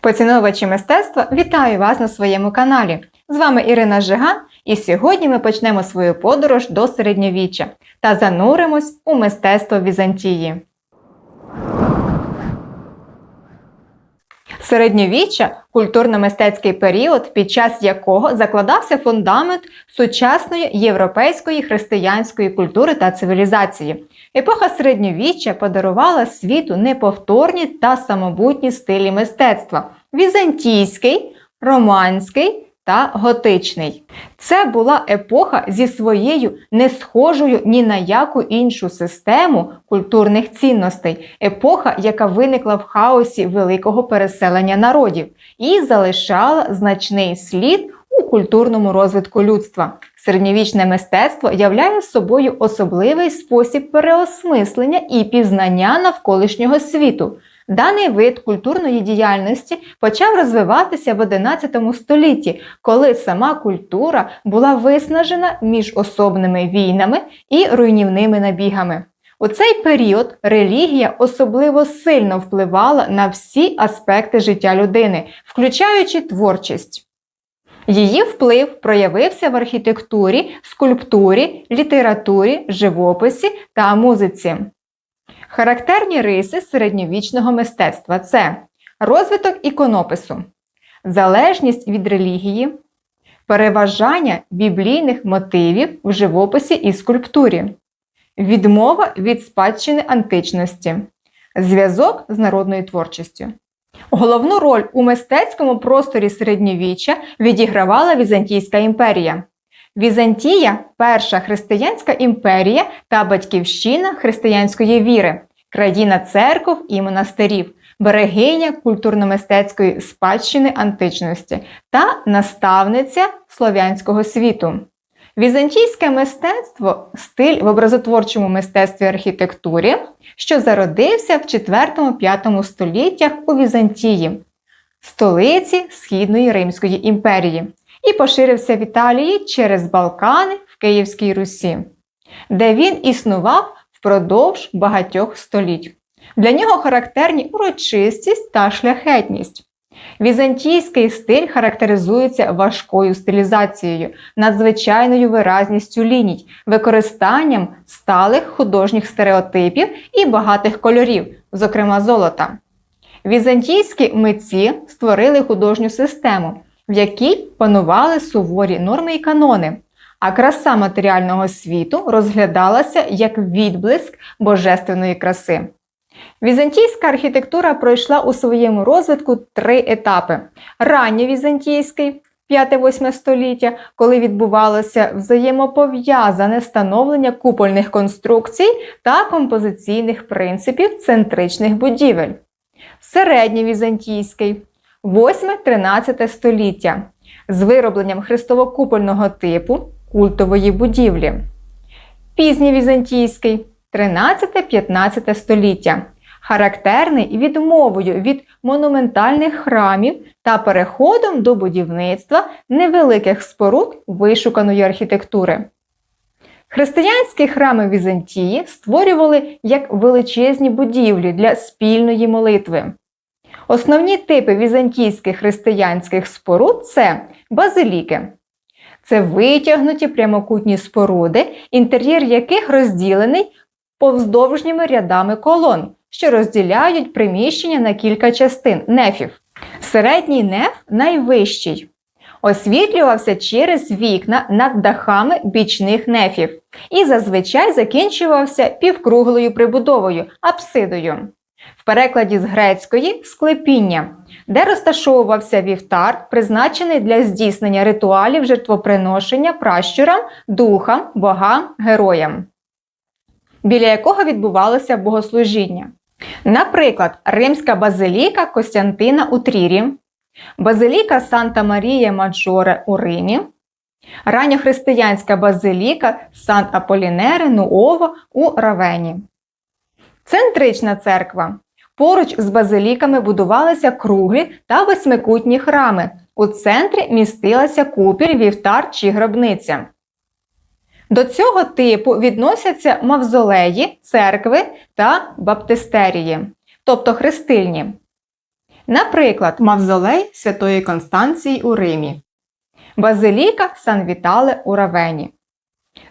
Поціновувачі мистецтва, вітаю вас на своєму каналі. З вами Ірина Жиган, і сьогодні ми почнемо свою подорож до середньовіччя та зануримось у мистецтво Візантії. Середньовіччя культурно-мистецький період, під час якого закладався фундамент сучасної європейської християнської культури та цивілізації. Епоха середньовіччя подарувала світу неповторні та самобутні стилі мистецтва візантійський, романський та готичний. Це була епоха зі своєю не схожою ні на яку іншу систему культурних цінностей, епоха, яка виникла в хаосі великого переселення народів і залишала значний слід у культурному розвитку людства. Середньовічне мистецтво являє собою особливий спосіб переосмислення і пізнання навколишнього світу. Даний вид культурної діяльності почав розвиватися в XI столітті, коли сама культура була виснажена міжособними війнами і руйнівними набігами. У цей період релігія особливо сильно впливала на всі аспекти життя людини, включаючи творчість. Її вплив проявився в архітектурі, скульптурі, літературі, живописі та музиці. Характерні риси середньовічного мистецтва це розвиток іконопису, залежність від релігії, переважання біблійних мотивів в живописі і скульптурі, відмова від спадщини античності, зв'язок з народною творчістю. Головну роль у мистецькому просторі середньовіччя відігравала Візантійська імперія. Візантія перша християнська імперія та батьківщина християнської віри, країна церков і монастирів, берегиня культурно-мистецької спадщини античності та наставниця слов'янського світу. Візантійське мистецтво стиль в образотворчому мистецтві архітектурі, що зародився в 4-5 століттях у Візантії, столиці Східної Римської імперії і поширився в Італії через Балкани в Київській Русі, де він існував впродовж багатьох століть. Для нього характерні урочистість та шляхетність. Візантійський стиль характеризується важкою стилізацією, надзвичайною виразністю ліній, використанням сталих художніх стереотипів і багатих кольорів, зокрема золота. Візантійські митці створили художню систему, в якій панували суворі норми і канони, а краса матеріального світу розглядалася як відблиск божественної краси. Візантійська архітектура пройшла у своєму розвитку три етапи: ранньовізантійський 5-8 століття, коли відбувалося взаємопов'язане становлення купольних конструкцій та композиційних принципів центричних будівель, середньовізантійський 8-13 століття з виробленням хрестовокупольного типу культової будівлі, пізньовізантійський 13-15 століття, характерний відмовою від монументальних храмів та переходом до будівництва невеликих споруд вишуканої архітектури. Християнські храми Візантії створювали як величезні будівлі для спільної молитви. Основні типи візантійських християнських споруд це базиліки. Це витягнуті прямокутні споруди, інтер'єр яких розділений повздовжніми рядами колон, що розділяють приміщення на кілька частин нефів. Середній неф найвищий. Освітлювався через вікна над дахами бічних нефів і зазвичай закінчувався півкруглою прибудовою апсидою. В перекладі з грецької склепіння, де розташовувався вівтар, призначений для здійснення ритуалів жертвоприношення пращурам, духам, богам, героям, біля якого відбувалося богослужіння. Наприклад, Римська базиліка Костянтина у Трірі, Базиліка Санта Марія Маджоре у Римі, ранньохристиянська базиліка Сан Аполінере Нуово у Равені. Центрична церква. Поруч з базиліками будувалися круглі та восьмикутні храми. У центрі містилася купіль, вівтар чи гробниця. До цього типу відносяться мавзолеї, церкви та баптистерії, тобто хрестильні. Наприклад, Мавзолей Святої Констанції у Римі, Базиліка Сан Вітале у Равені,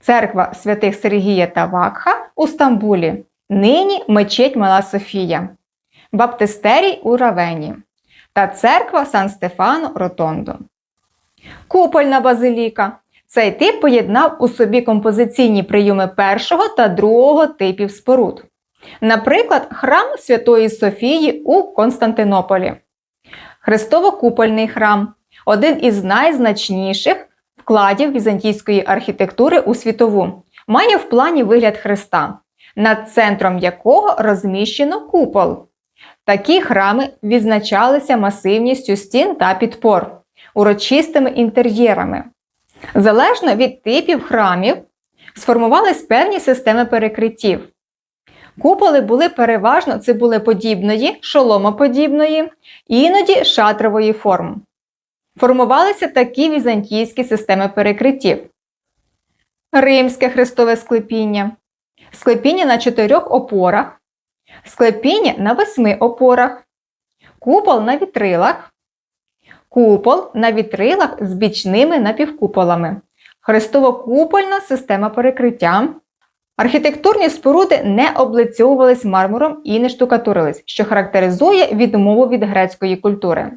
Церква святих Сергія та Вакха у Стамбулі, нині мечеть Мала Софія, Баптистерій у Равені та церква Сан Стефано Ротондо. Купольна базиліка. Цей тип поєднав у собі композиційні прийоми першого та другого типів споруд. Наприклад, храм Святої Софії у Константинополі. Христово-купольний храм один із найзначніших вкладів візантійської архітектури у світову, має в плані вигляд хреста, над центром якого розміщено купол. Такі храми відзначалися масивністю стін та підпор, урочистими інтер'єрами. Залежно від типів храмів, сформувались певні системи перекриттів. Куполи були переважно цибулеподібної, шоломоподібної, іноді шатрової форм. Формувалися такі візантійські системи перекриттів: Римське хрестове склепіння, склепіння на чотирьох опорах, склепіння на восьми опорах, купол на вітрилах, купол на вітрилах з бічними напівкуполами, хрестово-купольна система перекриття. Архітектурні споруди не облицьовувались мармуром і не штукатурились, що характеризує відмову від грецької культури.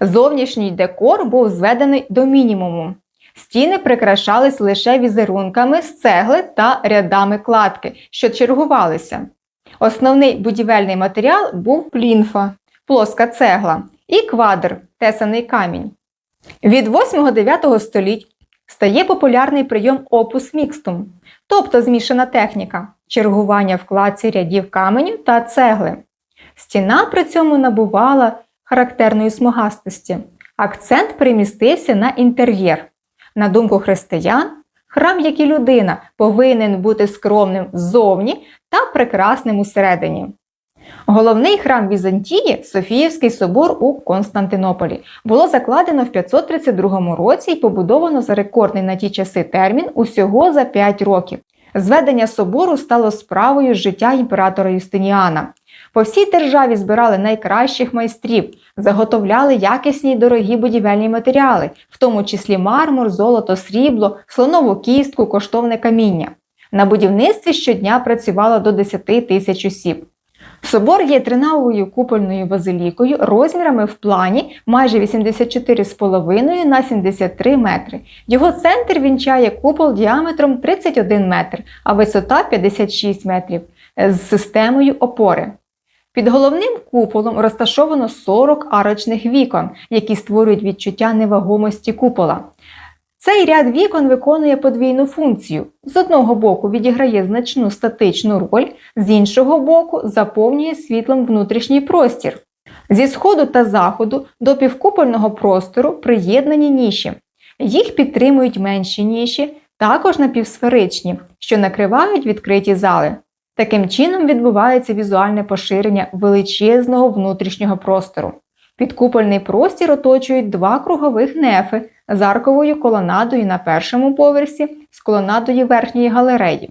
Зовнішній декор був зведений до мінімуму. Стіни прикрашались лише візерунками з цегли та рядами кладки, що чергувалися. Основний будівельний матеріал був плінфа, плоска цегла і квадр тесаний камінь. Від 8-9 століть стає популярний прийом опус мікстум, тобто змішана техніка, чергування в кладці рядів каменю та цегли. Стіна при цьому набувала характерної смугастості. Акцент перемістився на інтер'єр. На думку християн, храм, як і людина, повинен бути скромним ззовні та прекрасним усередині. Головний храм Візантії Софіївський собор у Константинополі було закладено в 532 році і побудовано за рекордний на ті часи термін усього за 5 років. Зведення собору стало справою життя імператора Юстиніана. По всій державі збирали найкращих майстрів, заготовляли якісні й дорогі будівельні матеріали, в тому числі мармур, золото, срібло, слонову кістку, коштовне каміння. На будівництві щодня працювало до 10 тисяч осіб. Собор є тринавою купольною базилікою розмірами в плані майже 84,5 на 73 метри. Його центр вінчає купол діаметром 31 метр, а висота 56 метрів з системою опори. Під головним куполом розташовано 40 арочних вікон, які створюють відчуття невагомості купола. Цей ряд вікон виконує подвійну функцію. З одного боку відіграє значну статичну роль, з іншого боку заповнює світлом внутрішній простір. Зі сходу та заходу до півкупольного простору приєднані ніші. Їх підтримують менші ніші, також напівсферичні, що накривають відкриті зали. Таким чином відбувається візуальне поширення величезного внутрішнього простору. Підкупольний простір оточують два кругових нефи з арковою колонадою на першому поверсі з колонадою верхньої галереї.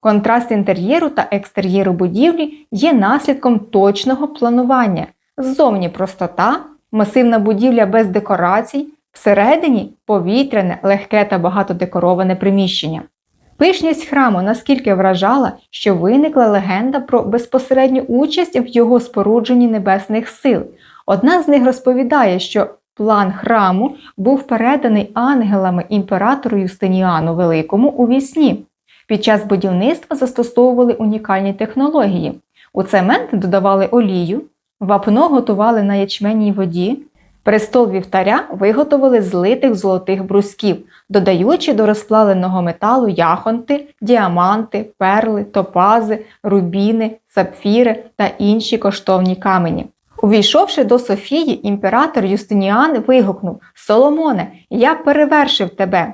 Контраст інтер'єру та екстер'єру будівлі є наслідком точного планування. Ззовні простота, масивна будівля без декорацій, всередині повітряне, легке та багатодекороване приміщення. Пишність храму наскільки вражала, що виникла легенда про безпосередню участь в його спорудженні небесних сил. Одна з них розповідає, що план храму був переданий ангелами імператору Юстиніану Великому у вісні. Під час будівництва застосовували унікальні технології. У цемент додавали олію, вапно готували на ячменній воді, престол вівтаря виготовили з литих золотих брусків, додаючи до розплавленого металу яхонти, діаманти, перли, топази, рубіни, сапфіри та інші коштовні камені. Увійшовши до Софії, імператор Юстиніан вигукнув Соломоне, я перевершив тебе.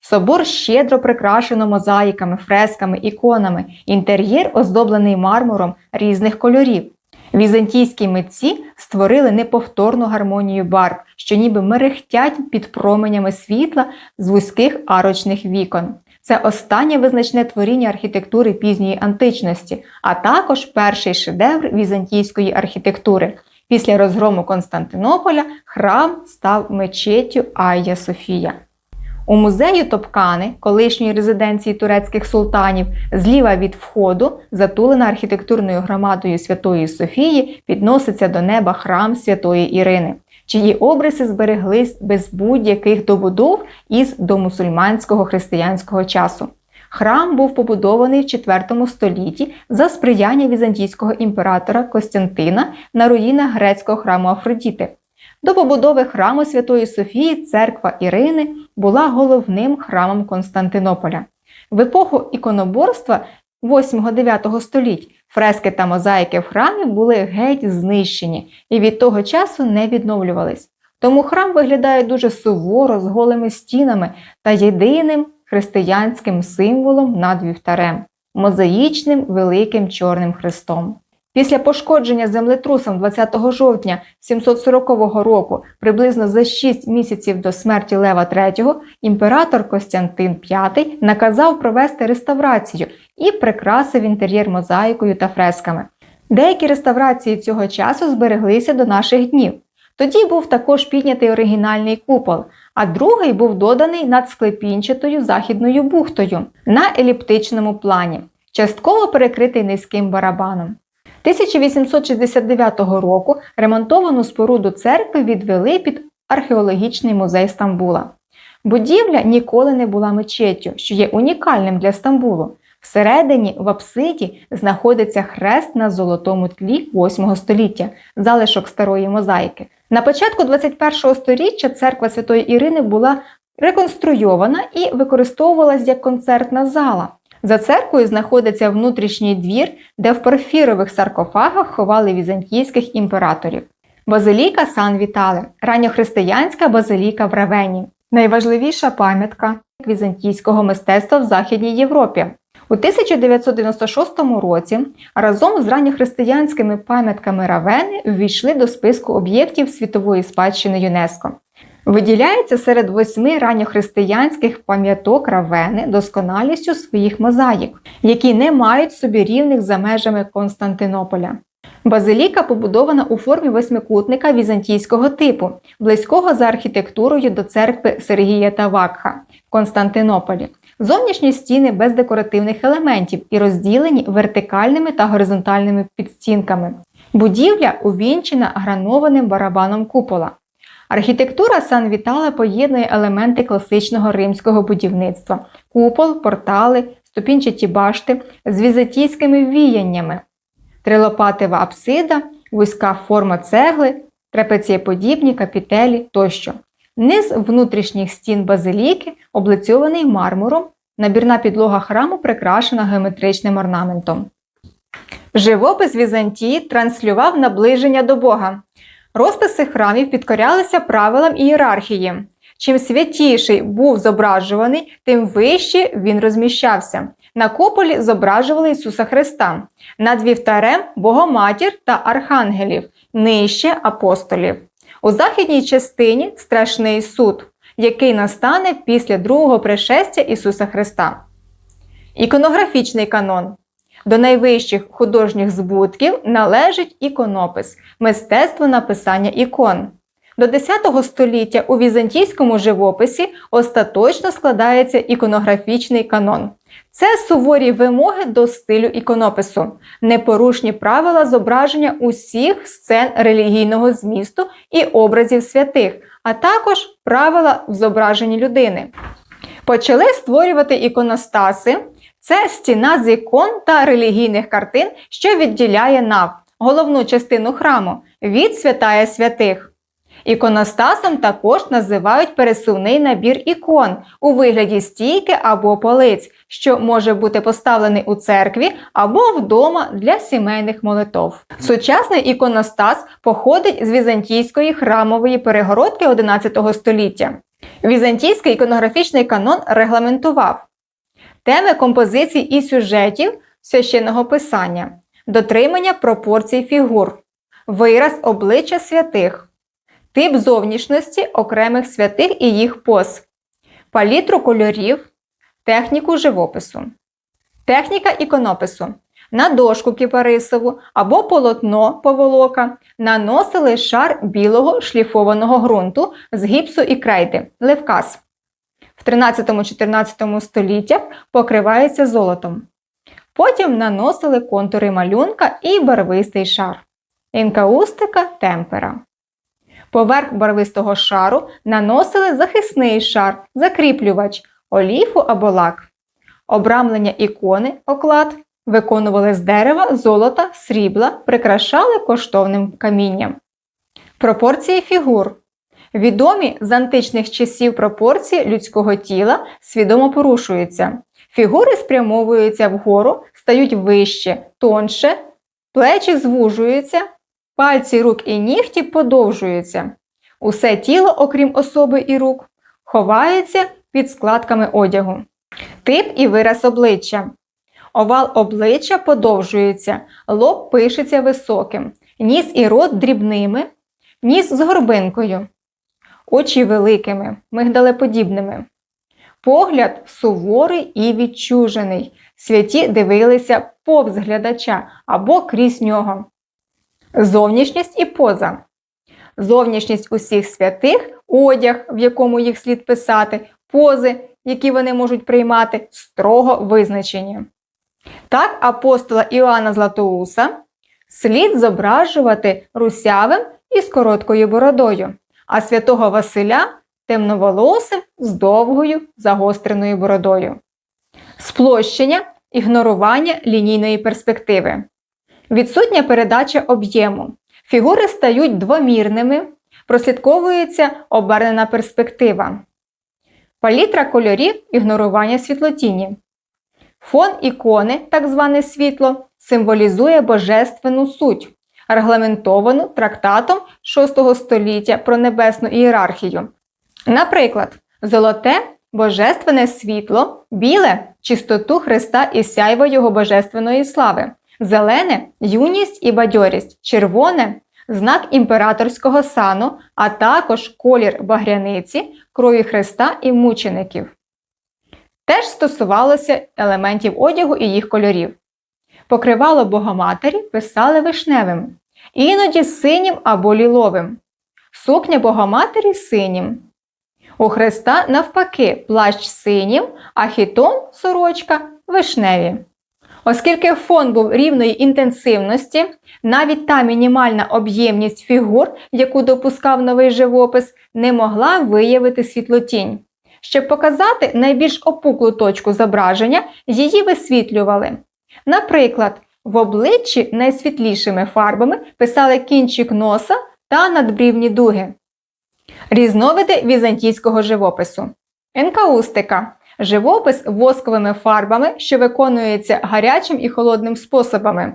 Собор щедро прикрашено мозаїками, фресками, іконами, інтер'єр оздоблений мармуром різних кольорів. Візантійські митці створили неповторну гармонію барв, що ніби мерехтять під променями світла з вузьких арочних вікон. Це останнє визначне творіння архітектури пізньої античності, а також перший шедевр візантійської архітектури. Після розгрому Константинополя храм став мечеттю Айя Софія. У музею Топкани, колишньої резиденції турецьких султанів, зліва від входу, затулена архітектурною громадою Святої Софії, підноситься до неба храм Святої Ірини, чиї обриси збереглись без будь-яких добудов із домусульманського християнського часу. Храм був побудований в IV столітті за сприяння візантійського імператора Костянтина на руїнах грецького храму Афродіти. До побудови храму Святої Софії церква Ірини була головним храмом Константинополя. В епоху іконоборства 8-9 століть фрески та мозаїки в храмі були геть знищені і від того часу не відновлювались. Тому храм виглядає дуже суворо з голими стінами та єдиним християнським символом над вівтарем мозаїчним великим чорним хрестом. Після пошкодження землетрусом 20 жовтня 740 року, приблизно за 6 місяців до смерті Лева III, імператор Костянтин V наказав провести реставрацію і прикрасив інтер'єр мозаїкою та фресками. Деякі реставрації цього часу збереглися до наших днів. Тоді був також піднятий оригінальний купол, а другий був доданий над склепінчатою західною бухтою на еліптичному плані, частково перекритий низьким барабаном. 1869 року ремонтовану споруду церкви відвели під археологічний музей Стамбула. Будівля ніколи не була мечеттю, що є унікальним для Стамбулу. Всередині в апсиді знаходиться хрест на золотому тлі 8 століття, залишок старої мозаїки. На початку 21 століття церква Святої Ірини була реконструйована і використовувалась як концертна зала. За церквою знаходиться внутрішній двір, де в порфірових саркофагах ховали візантійських імператорів. Базиліка Сан Вітале, ранньохристиянська базиліка в Равені, найважливіша пам'ятка візантійського мистецтва в Західній Європі. У 1996 році разом з ранньохристиянськими пам'ятками Равени ввійшли до списку об'єктів світової спадщини ЮНЕСКО. Виділяється серед восьми ранньохристиянських пам'яток Равени досконалістю своїх мозаїк, які не мають собі рівних за межами Константинополя. Базиліка побудована у формі восьмикутника візантійського типу, близького за архітектурою до церкви Сергія та Вакха в Константинополі. Зовнішні стіни без декоративних елементів і розділені вертикальними та горизонтальними підстінками. Будівля увінчена гранованим барабаном купола. Архітектура Сан Вітале поєднує елементи класичного римського будівництва: купол, портали, ступінчаті башти з візантійськими віяннями, трилопатива апсида, вузька форма цегли, трапецієподібні капітелі тощо. Низ внутрішніх стін базиліки облицьований мармуром, набірна підлога храму прикрашена геометричним орнаментом. Живопис Візантії транслював наближення до Бога. Розписи храмів підкорялися правилам ієрархії. Чим святіший був зображуваний, тим вище він розміщався. На куполі зображували Ісуса Христа, над вівтарем Богоматір та архангелів, нижче апостолів. У західній частині страшний суд, який настане після другого пришестя Ісуса Христа. Іконографічний канон. До найвищих художніх збутків належить іконопис, мистецтво написання ікон. До X століття у візантійському живописі остаточно складається іконографічний канон. Це суворі вимоги до стилю іконопису, непорушні правила зображення усіх сцен релігійного змісту і образів святих, а також правила в зображенні людини. Почали створювати іконостаси. Це стіна з ікон та релігійних картин, що відділяє нав, головну частину храму від святая святих. Іконостасом також називають пересувний набір ікон у вигляді стійки або полиць, що може бути поставлений у церкві або вдома для сімейних молитов. Сучасний іконостас походить з візантійської храмової перегородки XI століття. Візантійський іконографічний канон регламентував теми композицій і сюжетів священного писання, дотримання пропорцій фігур, вираз обличчя святих. Тип зовнішності окремих святих і їх поз, палітру кольорів, техніку живопису. Техніка іконопису. на дошку кіпарисову або полотно поволока. Наносили шар білого шліфованого ґрунту з гіпсу і крейди. Левкас. В 13-14 століттях покривається золотом. Потім наносили контури малюнка і барвистий шар. Інкаустика темпера. Поверх барвистого шару наносили захисний шар, закріплювач, оліфу або лак. Обрамлення ікони, оклад виконували з дерева, золота, срібла, прикрашали коштовним камінням. Пропорції фігур. Відомі з античних часів пропорції людського тіла свідомо порушуються. Фігури спрямовуються вгору, стають вище, тонше, плечі звужуються, пальці рук і нігті подовжуються. Усе тіло, окрім особи і рук, ховається під складками одягу. Тип і вираз обличчя. Овал обличчя подовжується, лоб пишеться високим, ніс і рот дрібними, ніс з горбинкою, очі великими, мигдалеподібними. Погляд суворий і відчужений. Святі дивилися повз глядача або крізь нього. Зовнішність і поза. Зовнішність усіх святих, одяг, в якому їх слід писати, пози, які вони можуть приймати, строго визначені. Так, апостола Іоанна Златоуса слід зображувати русявим і з короткою бородою, а святого Василя темноволосим з довгою загостреною бородою. Сплощення ігнорування лінійної перспективи. Відсутня передача об'єму. Фігури стають двомірними, прослідковується обернена перспектива. Палітра кольорів ігнорування світлотіні. Фон ікони, так зване світло, символізує божественну суть, регламентовану трактатом VI століття про небесну ієрархію. Наприклад, золоте божественне світло, біле чистоту Христа і сяйво Його божественної слави, зелене юність і бадьорість, червоне знак імператорського сану, а також колір багряниці, крові Христа і мучеників. Теж стосувалося елементів одягу і їх кольорів. Покривало Богоматері писали вишневим, іноді синім або ліловим, сукня Богоматері синім. У Христа навпаки плащ синім, а хітон сорочка вишневі. Оскільки фон був рівної інтенсивності, навіть та мінімальна об'ємність фігур, яку допускав новий живопис, не могла виявити світлотінь. Щоб показати найбільш опуклу точку зображення, її висвітлювали. Наприклад, в обличчі найсвітлішими фарбами писали кінчик носа та надбрівні дуги. Різновиди візантійського живопису. Енкаустика живопис восковими фарбами, що виконується гарячим і холодним способами.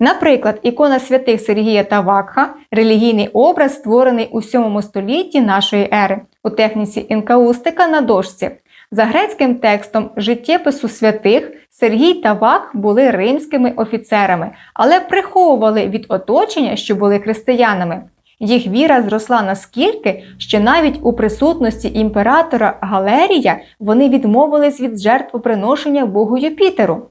Наприклад, ікона святих Сергія та Вакха релігійний образ, створений у 7 столітті нашої ери у техніці інкаустика на дошці. За грецьким текстом життєпису святих Сергій та Вак були римськими офіцерами, але приховували від оточення, що були християнами. Їх віра зросла наскільки, що навіть у присутності імператора Галерія вони відмовились від жертвоприношення Богу Юпітеру.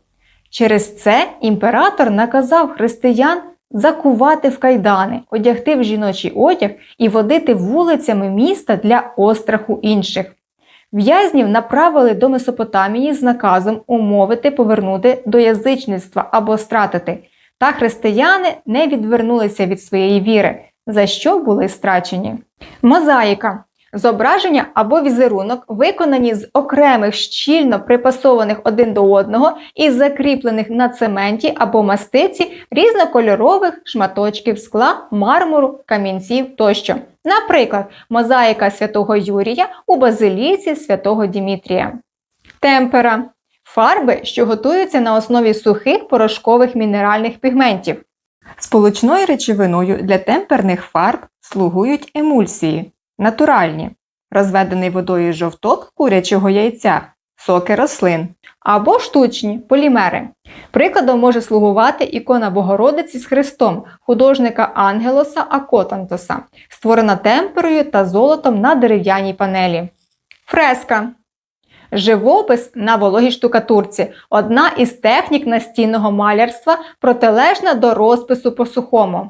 Через це імператор наказав християн закувати в кайдани, одягти в жіночий одяг і водити вулицями міста для остраху інших. В'язнів направили до Месопотамії з наказом умовити повернути до язичництва або стратити, та християни не відвернулися від своєї віри за що були страчені. Мозаїка зображення або візерунок, виконані з окремих щільно припасованих один до одного і закріплених на цементі або мастиці різнокольорових шматочків скла, мармуру, камінців тощо. Наприклад, мозаїка святого Юрія у базиліці святого Дімітрія. Темпера фарби, що готуються на основі сухих порошкових мінеральних пігментів. Сполучною речовиною для темперних фарб слугують емульсії, натуральні, розведений водою жовток курячого яйця, соки рослин або штучні полімери. Прикладом може слугувати ікона Богородиці з Христом художника Ангелоса Акотантоса, створена темперою та золотом на дерев'яній панелі. Фреска Живопис на вологій штукатурці одна із технік настінного малярства, протилежна до розпису по сухому.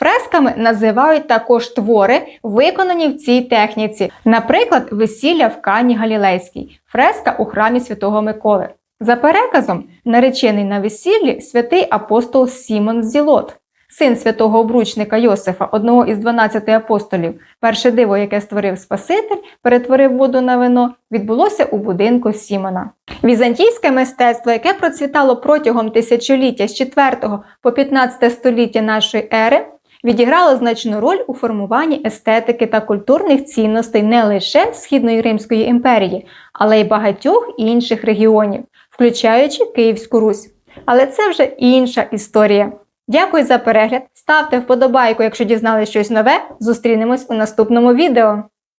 Фресками називають також твори, виконані в цій техніці, наприклад, весілля в Кані Галілейській, фреска у храмі Святого Миколи. За переказом, наречений на весіллі святий апостол Сімон Зілот, син святого обручника Йосифа, одного із 12 апостолів. Перше диво, яке створив Спаситель, перетворив воду на вино, відбулося у будинку Сімона. Візантійське мистецтво, яке процвітало протягом тисячоліття з 4 по 15 століття нашої ери, відіграло значну роль у формуванні естетики та культурних цінностей не лише Східної Римської імперії, але й багатьох інших регіонів, включаючи Київську Русь. Але це вже інша історія. Дякую за перегляд. Ставте вподобайку, якщо дізнали щось нове. Зустрінемось у наступному відео.